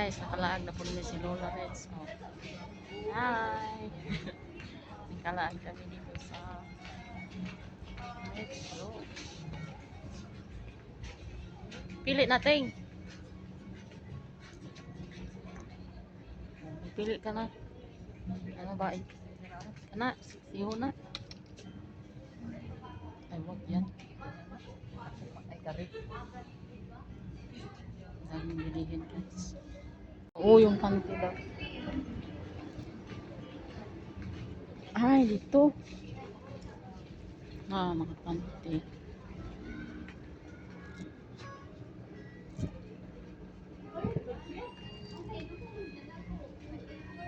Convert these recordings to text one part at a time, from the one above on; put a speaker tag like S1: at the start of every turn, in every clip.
S1: guys, nakalaag na po nila si Lola Reds. Oh. Hi! nakalaag kami dito sa Metro. Pili natin. Pili ka na. Ano ba? eh? Kana, siyo na. Ay, wag yan. Ay, kari. Daming bilihin guys. Oo, yung panty daw. Ay, dito. Ah, mga panty.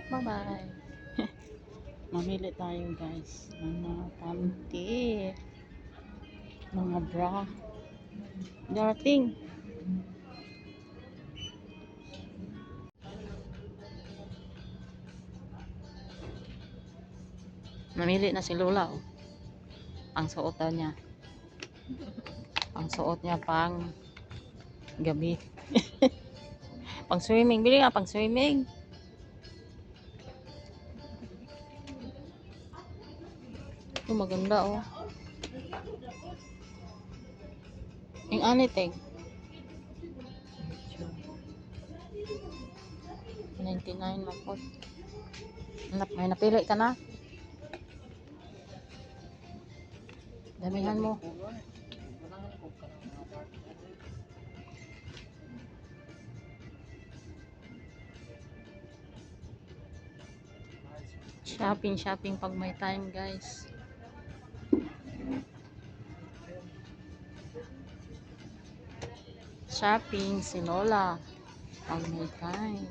S1: Bye-bye. Mamili tayo guys mga panty. Mga bra. Darating. Namili na si Lola. Oh. Ang suot niya. Ang suot niya pang gabi. pang swimming. Bili nga pang swimming. Ito maganda oh. Yung anything. 99 lang po. Nap- May napili ka na? Damihan mo. Shopping, shopping pag may time, guys. Shopping si Lola pag may time.